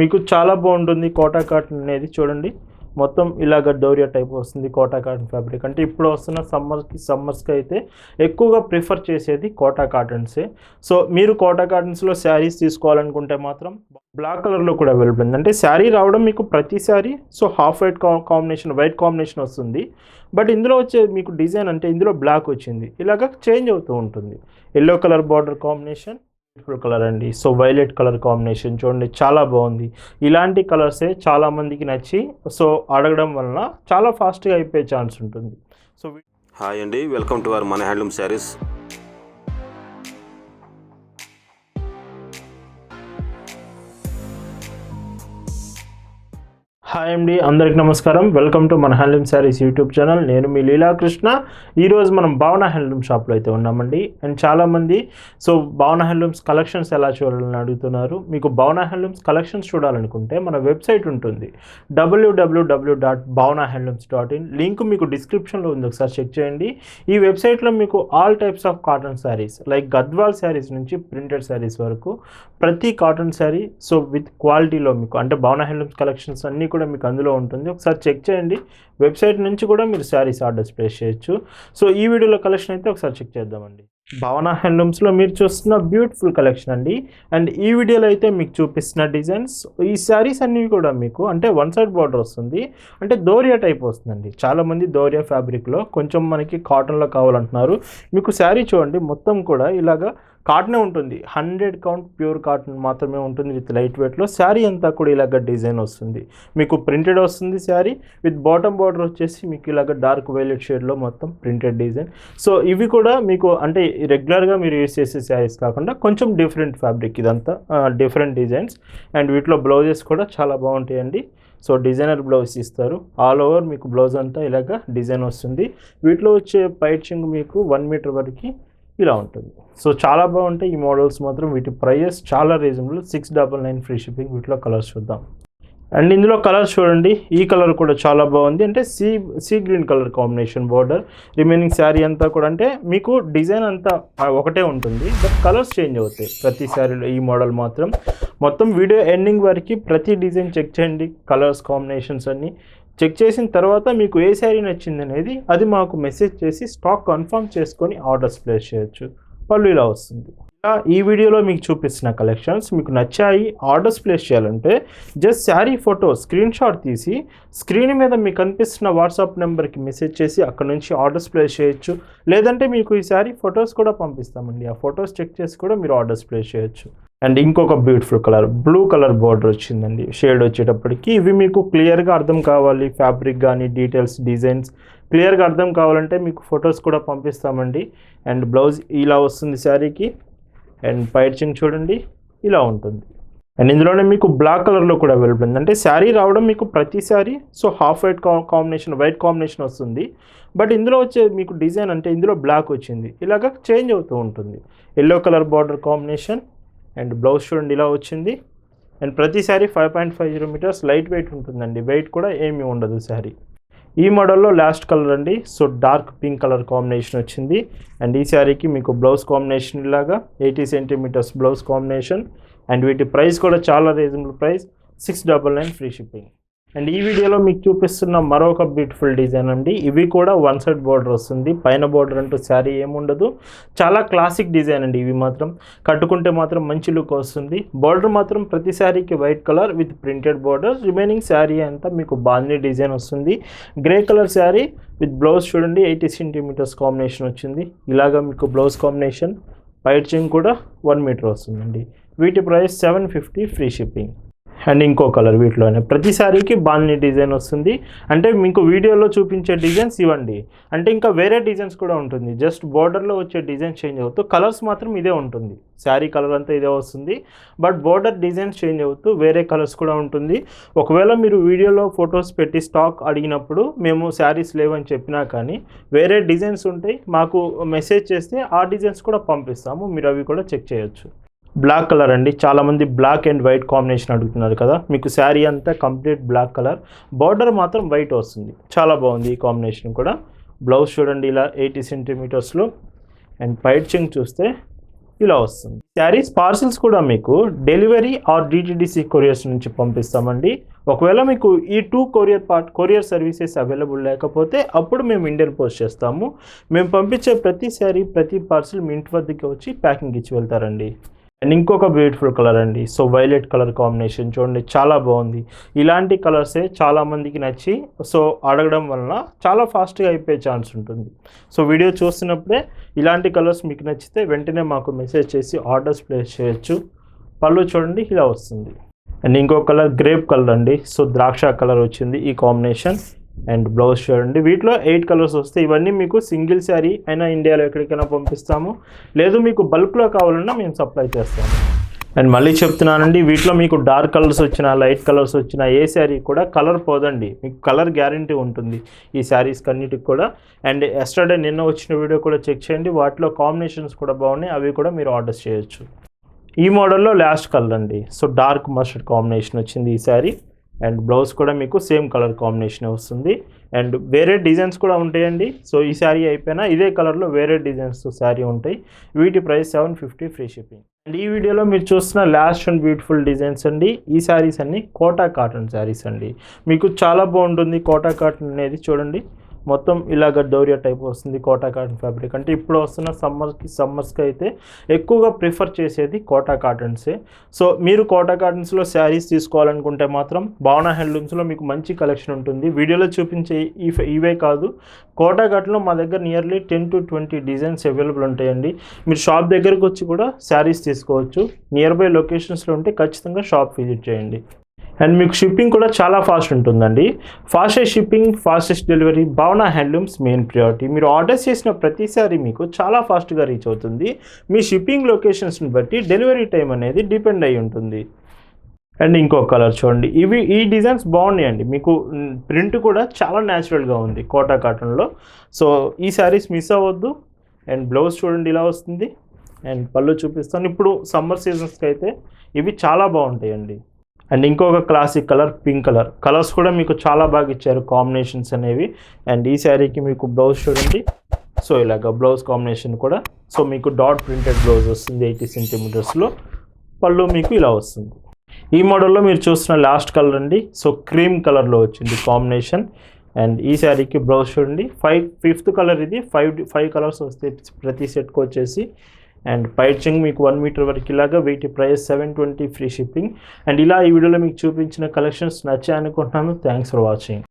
మీకు చాలా బాగుంటుంది కోటా కాటన్ అనేది చూడండి. మొత్తం ఇలాగ డోరియా టైప్ వస్తుంది కోటా కాటన్ ఫ్యాబ్రిక్. అంటే ఇప్పుడు వస్తున్న సమ్మర్కి సమ్మర్స్కి అయితే ఎక్కువగా ప్రిఫర్ చేసేది కోటా కాటన్సే. సో మీరు కోటా కాటన్స్లో శారీస్ తీసుకోవాలనుకుంటే మాత్రం బ్లాక్ కలర్లో కూడా అవైలబుల్ ఉంది. అంటే శారీ రావడం మీకు ప్రతి sari so half white combination white combination వస్తుంది. బట్ ఇందులో వచ్చే మీకు డిజైన్ అంటే ఇందులో బ్లాక్ వచ్చింది. ఇలాగ చేంజ్ అవుతూ ఉంటుంది. Yellow colour border combination beautiful colour అండి. సో వైలెట్ కలర్ కాంబినేషన్ చూడండి చాలా బాగుంది. ఇలాంటి కలర్సే చాలా మందికి నచ్చి సో అడగడం వలన చాలా ఫాస్ట్గా అయిపోయే ఛాన్స్ ఉంటుంది. సో హాయ్ అండి వెల్కమ్ టు అవర్ మన హ్యాండ్లూమ్ శారీస్ హాయ్ అండి అందరికి నమస్కారం. వెల్కమ్ టు మన హ్యాండ్లూమ్ శారీస్ యూట్యూబ్ ఛానల్ నేను మీ లీలాకృష్ణ. ఈరోజు మనం భావన హ్యాండ్లూమ్ షాప్లో అయితే ఉన్నామండి. అండ్ చాలామంది సో భావన హ్యాండ్లూమ్స్ కలెక్షన్స్ ఎలా చూడాలని అడుగుతున్నారు? మీకు భావన హ్యాండ్లూమ్స్ కలెక్షన్స్ చూడాలనుకుంటే మన వెబ్సైట్ ఉంటుంది. W W W dot Bhavana handlooms dot in link మీకు డిస్క్రిప్షన్లో ఉంది. ఒకసారి చెక్ చేయండి. ఈ వెబ్సైట్లో మీకు all types of cotton saris like Gadwal saris నుంచి ప్రింటెడ్ శారీస్ వరకు ప్రతి కాటన్ శారీ సో విత్ క్వాలిటీలో మీకు అంటే భావన హ్యాండ్లూమ్స్ కలెక్షన్స్ అన్నీ కూడా మీకు అందులో ఉంటుంది. ఒకసారి చెక్ చేయండి. వెబ్సైట్ నుంచి కూడా మీరు శారీస్ ఆర్డర్స్ ప్లేస్ చేయొచ్చు. సో ఈ వీడియోలో కలెక్షన్ అయితే ఒకసారి చెక్ చేద్దామండి. భావన హ్యాండ్లూమ్స్లో మీరు చూస్తున్న బ్యూటిఫుల్ కలెక్షన్ అండి. అండ్ ఈ వీడియోలో అయితే మీకు చూపిస్తున్న డిజైన్స్ ఈ శారీస్ అన్నీ కూడా మీకు అంటే వన్ సైడ్ బార్డర్ వస్తుంది. అంటే దోరియా టైప్ వస్తుందండి. చాలామంది దోరియా ఫ్యాబ్రిక్లో కొంచెం మనకి కాటన్లో కావాలంటున్నారు. మీకు శారీ చూడండి. మొత్తం కూడా ఇలాగా కాటనే ఉంటుంది. హండ్రెడ్ కౌంట్ ప్యూర్ కాటన్ మాత్రమే ఉంటుంది విత్ లైట్ వెయిట్లో శారీ అంతా కూడా ఇలాగ డిజైన్ వస్తుంది. మీకు ప్రింటెడ్ వస్తుంది శారీ. విత్ బాటమ్ బార్డర్ వచ్చేసి మీకు ఇలాగ డార్క్ వైలెట్ షేడ్లో మొత్తం ప్రింటెడ్ డిజైన్. సో ఇవి కూడా మీకు అంటే రెగ్యులర్గా మీరు యూస్ చేసే శారీస్ కాకుండా కొంచెం డిఫరెంట్ ఫ్యాబ్రిక్ ఇదంతా డిఫరెంట్ డిజైన్స్ అండ్ వీటిలో బ్లౌజెస్ కూడా చాలా బాగుంటాయండి. సో డిజైనర్ బ్లౌజ్ ఇస్తారు. ఆల్ ఓవర్ మీకు బ్లౌజ్ అంతా ఇలాగ డిజైన్ వస్తుంది. వీటిలో వచ్చే పైచింగ్ మీకు వన్ మీటర్ వరకు ఇలా ఉంటుంది. సో చాలా బాగుంటాయి ఈ మోడల్స్ మాత్రం. వీటి ప్రైజెస్ చాలా reasonable. Six double nine free shipping. వీటిలో కలర్స్ చూద్దాం. అండ్ ఇందులో కలర్స్ చూడండి. ఈ కలర్ కూడా చాలా బాగుంది. అంటే sea sea green colour combination border. Remaining sari అంతా కూడా అంటే మీకు డిజైన్ అంతా ఒకటే ఉంటుంది. బట్ కలర్స్ చేంజ్ అవుతాయి ప్రతి శారీలో ఈ మోడల్ మాత్రం. మొత్తం వీడియో ఎండింగ్ వరకు ప్రతి డిజైన్ చెక్ చేయండి. కలర్స్ కాంబినేషన్స్ అన్నీ. చెక్ చేసిన తర్వాత మీకు ఏ శారీ నచ్చింది అనేది అది మాకు మెసేజ్ చేసి స్టాక్ కన్ఫర్మ్ చేసుకొని ఆర్డర్స్ ప్లేస్ చేయొచ్చు. పళ్ళు ఇలా వస్తుంది. ఇలా ఈ వీడియోలో మీకు చూపిస్తున్న కలెక్షన్స్ మీకు నచ్చాయి ఆర్డర్స్ ప్లేస్ చేయాలంటే just sari photo screen shot తీసి స్క్రీన్ మీద మీకు కనిపిస్తున్న వాట్సాప్ నెంబర్కి మెసేజ్ చేసి అక్కడ నుంచి ఆర్డర్స్ ప్లేస్ చేయొచ్చు. లేదంటే మీకు ఈ శారీ ఫొటోస్ కూడా పంపిస్తామండి. ఆ ఫొటోస్ చెక్ చేసి కూడా మీరు ఆర్డర్స్ ప్లేస్ చేయొచ్చు. అండ్ ఇంకొక beautiful colour blue colour border వచ్చిందండి. షేడ్ వచ్చేటప్పటికి ఇవి మీకు క్లియర్గా అర్థం కావాలి. ఫ్యాబ్రిక్ కానీ డీటెయిల్స్ డిజైన్స్ క్లియర్గా అర్థం కావాలంటే మీకు ఫొటోస్ కూడా పంపిస్తామండి. అండ్ బ్లౌజ్ ఇలా వస్తుంది శారీకి. అండ్ పైర్చింగ్ చూడండి ఇలా ఉంటుంది. అండ్ ఇందులోనే మీకు బ్లాక్ కలర్లో కూడా అవైలబుల్ ఉంది. అంటే శారీ రావడం మీకు ప్రతి sari so half white combination white combination వస్తుంది. బట్ ఇందులో వచ్చే మీకు డిజైన్ అంటే ఇందులో బ్లాక్ వచ్చింది. ఇలాగ చేంజ్ అవుతూ ఉంటుంది. Yellow colour border combination and blouse చూడండి ఇలా వచ్చింది. అండ్ ప్రతి sari five point five zero metres light weight ఉంటుందండి. వెయిట్ కూడా ఏమీ ఉండదు శారీ. ఈ మోడల్లో లాస్ట్ కలర్ అండి. So dark pink colour combination వచ్చింది. అండ్ ఈ శారీకి మీకు బ్లౌజ్ కాంబినేషన్ ఇలాగా eighty centimetres blouse combination and వీటి ప్రైస్ కూడా చాలా reasonable price six double nine free shipping and ఈ వీడియోలో మీకు చూపిస్తున్న మరొక బ్యూటిఫుల్ డిజైన్ అండి. ఇవి కూడా వన్ సైడ్ బార్డర్ వస్తుంది. పైన బార్డర్ అంటూ శారీ ఏముండదు. చాలా క్లాసిక్ డిజైన్ అండి ఇవి మాత్రం. కట్టుకుంటే మాత్రం మంచి లుక్ వస్తుంది. బార్డర్ మాత్రం ప్రతి శారీకి white colour with printed border remaining sari అంతా మీకు బాందీ డిజైన్ వస్తుంది. Grey colour sari with blouse చూడండి. ఎయిటీ సెంటీమీటర్స్ కాంబినేషన్ వచ్చింది. ఇలాగా మీకు బ్లౌజ్ కాంబినేషన్ పైచింగ్ కూడా వన్ మీటర్ వస్తుందండి. వీటి price seven fifty free shipping and ఇంకో కలర్ వీటిలోనే. ప్రతి శారీకి బాల్ని డిజైన్ వస్తుంది. అంటే మీకు వీడియోలో చూపించే డిజైన్స్ ఇవ్వండి. అంటే ఇంకా వేరే డిజైన్స్ కూడా ఉంటుంది. జస్ట్ బార్డర్లో వచ్చే డిజైన్ చేంజ్ అవుతూ కలర్స్ మాత్రం ఇదే ఉంటుంది. శారీ కలర్ అంతా ఇదే వస్తుంది. బట్ బార్డర్ డిజైన్స్ చేంజ్ అవుతూ వేరే కలర్స్ కూడా ఉంటుంది. ఒకవేళ మీరు వీడియోలో ఫొటోస్ పెట్టి స్టాక్ అడిగినప్పుడు మేము శారీస్ లేవని చెప్పినా కానీ వేరే డిజైన్స్ ఉంటాయి. మాకు మెసేజ్ చేస్తే ఆ డిజైన్స్ కూడా పంపిస్తాము. మీరు అవి కూడా చెక్ చేయొచ్చు. బ్లాక్ కలర్ అండి. చాలామంది బ్లాక్ అండ్ వైట్ కాంబినేషన్ అడుగుతున్నారు కదా. మీకు శారీ అంతా కంప్లీట్ బ్లాక్ కలర్. బార్డర్ మాత్రం వైట్ వస్తుంది. చాలా బాగుంది ఈ కాంబినేషన్ కూడా. బ్లౌజ్ చూడండి ఇలా ఎయిటీ సెంటీమీటర్స్లో అండ్ పైట్ చెంగ్ చూస్తే ఇలా వస్తుంది. శారీస్ పార్సిల్స్ కూడా మీకు డెలివరీ ఆర్ డిటిడిసి కొరియర్స్ నుంచి పంపిస్తామండి. ఒకవేళ మీకు ఈ two courier part courier services available లేకపోతే అప్పుడు మేము ఇండియన్ పోస్ట్ చేస్తాము. మేము పంపించే ప్రతి శారీ ప్రతి పార్సిల్ మీ ఇంటి వద్దకి వచ్చి ప్యాకింగ్ ఇచ్చి వెళ్తారండి. అండ్ ఇంకొక బ్యూటిఫుల్ కలర్ అండి. సో వైలెట్ కలర్ కాంబినేషన్ చూడండి చాలా బాగుంది. ఇలాంటి కలర్సే చాలా మందికి నచ్చి సో అడగడం వలన చాలా ఫాస్ట్గా అయిపోయే ఛాన్స్ ఉంటుంది. సో వీడియో చూస్తున్నప్పుడే ఇలాంటి కలర్స్ మీకు నచ్చితే వెంటనే మాకు మెసేజ్ చేసి ఆర్డర్స్ ప్లేస్ చేయొచ్చు. పళ్ళు చూడండి ఇలా వస్తుంది. అండ్ ఇంకో కలర్ గ్రేప్ కలర్ అండి. సో ద్రాక్ష కలర్ వచ్చింది ఈ కాంబినేషన్. అండ్ బ్లౌజ్ చూడండి వీటిలో ఎయిట్ కలర్స్ వస్తాయి ఇవన్నీ మీకు సింగిల్ శారీ అయినా ఇండియాలో ఎక్కడికైనా పంపిస్తాము. లేదు మీకు బల్క్లో కావాలన్నా మేము సప్లై చేస్తాము. అండ్ మళ్ళీ చెప్తున్నానండి వీటిలో మీకు డార్క్ కలర్స్ వచ్చిన లైట్ కలర్స్ వచ్చిన ఏ శారీ కూడా కలర్ పోదండి. మీకు కలర్ గ్యారంటీ ఉంటుంది ఈ శారీస్కి అన్నిటికి కూడా. అండ్ ఎస్టర్డే నిన్న వచ్చిన వీడియో కూడా చెక్ చేయండి. వాటిలో కాంబినేషన్స్ కూడా బాగున్నాయి. అవి కూడా మీరు ఆర్డర్స్ చేయొచ్చు. ఈ మోడల్లో లాస్ట్ కలర్ అండి. సో డార్క్ మస్టర్డ్ కాంబినేషన్ వచ్చింది ఈ శారీ. అండ్ బ్లౌజ్ కూడా మీకు సేమ్ కలర్ కాంబినేషన్ వస్తుంది. అండ్ వేరే డిజైన్స్ కూడా ఉంటాయండి. సో ఈ శారీ అయిపోయినా ఇదే కలర్లో వేరే డిజైన్స్ శారీ ఉంటాయి. వీటి price seven fifty free shipping. And ఈ వీడియోలో మీరు చూస్తున్న లాస్ట్ అండ్ బ్యూటిఫుల్ డిజైన్స్ అండి. ఈ శారీస్ అన్ని కోటా కాటన్ శారీస్ అండి. మీకు చాలా బాగుంటుంది కోటా కాటన్ అనేది చూడండి. మొత్తం ఇలాగ డోరియా టైప్ వస్తుంది కోటా కాటన్ ఫ్యాబ్రిక్. అంటే ఇప్పుడు వస్తున్న సమ్మర్కి సమ్మర్స్కి అయితే ఎక్కువగా ప్రిఫర్ చేసేది కోటా కాటన్సే సో మీరు కోటా కాటన్స్లో శారీస్ తీసుకోవాలనుకుంటే మాత్రం భావన హ్యాండ్లూమ్స్లో మీకు మంచి కలెక్షన్ ఉంటుంది. వీడియోలో చూపించే ఈ ఇవే కాదు. కోటా కాటన్లో మా దగ్గర nearly ten to twenty designs available ఉంటాయండి. మీరు షాప్ దగ్గరకు వచ్చి కూడా శారీస్ తీసుకోవచ్చు. నియర్ బై లొకేషన్స్లో ఉంటే ఖచ్చితంగా షాప్ విజిట్ చేయండి. అండ్ మీకు షిప్పింగ్ కూడా చాలా ఫాస్ట్ ఉంటుందండి. Fastest shipping fastest delivery Bhavana handlooms main priority మీరు ఆర్డర్స్ చేసిన ప్రతిసారి మీకు చాలా ఫాస్ట్గా రీచ్ అవుతుంది. మీ షిప్పింగ్ లొకేషన్స్ని బట్టి డెలివరీ టైం అనేది డిపెండ్ అయి ఉంటుంది. అండ్ ఇంకో కలర్ చూడండి. ఇవి ఈ డిజైన్స్ బాగున్నాయండి మీకు ప్రింట్ కూడా చాలా న్యాచురల్గా ఉంది కోటా కాటన్లో. సో ఈ శారీస్ మిస్ అవ్వద్దు. అండ్ బ్లౌజ్ చూడండి ఇలా వస్తుంది. అండ్ పళ్ళు చూపిస్తాను. ఇప్పుడు సమ్మర్ సీజన్స్కి అయితే ఇవి చాలా బాగుంటాయండి. అండ్ ఇంకొక classic colour pink colour colours కూడా మీకు చాలా బాగా ఇచ్చారు కాంబినేషన్స్ అనేవి. అండ్ ఈ శారీకి మీకు బ్లౌజ్ చూడండి. సో ఇలాగ బ్లౌజ్ కాంబినేషన్ కూడా. సో మీకు డాట్ ప్రింటెడ్ బ్లౌజ్ వస్తుంది ఎయిటీ సెంటీమీటర్స్లో పళ్ళు మీకు ఇలా వస్తుంది. ఈ మోడల్లో మీరు చూస్తున్న లాస్ట్ కలర్ అండి. సో క్రీమ్ కలర్లో వచ్చింది కాంబినేషన్ అండ్ ఈ శారీకి బ్లౌజ్ చూడండి. ఫైవ్ ఫిఫ్త్ కలర్ ఇది. ఫైవ్ ఫైవ్ కలర్స్ వస్తాయి ప్రతి సెట్కి వచ్చేసి అండ్ పైచింగ్ మీకు వన్ మీటర్ వరకు ఇలాగా వీటి price seven twenty free shipping and ఇలా ఈ వీడియోలో మీకు చూపించిన కలెక్షన్స్ నచ్చాయనుకుంటున్నాను థ్యాంక్స్ ఫర్ వాచింగ్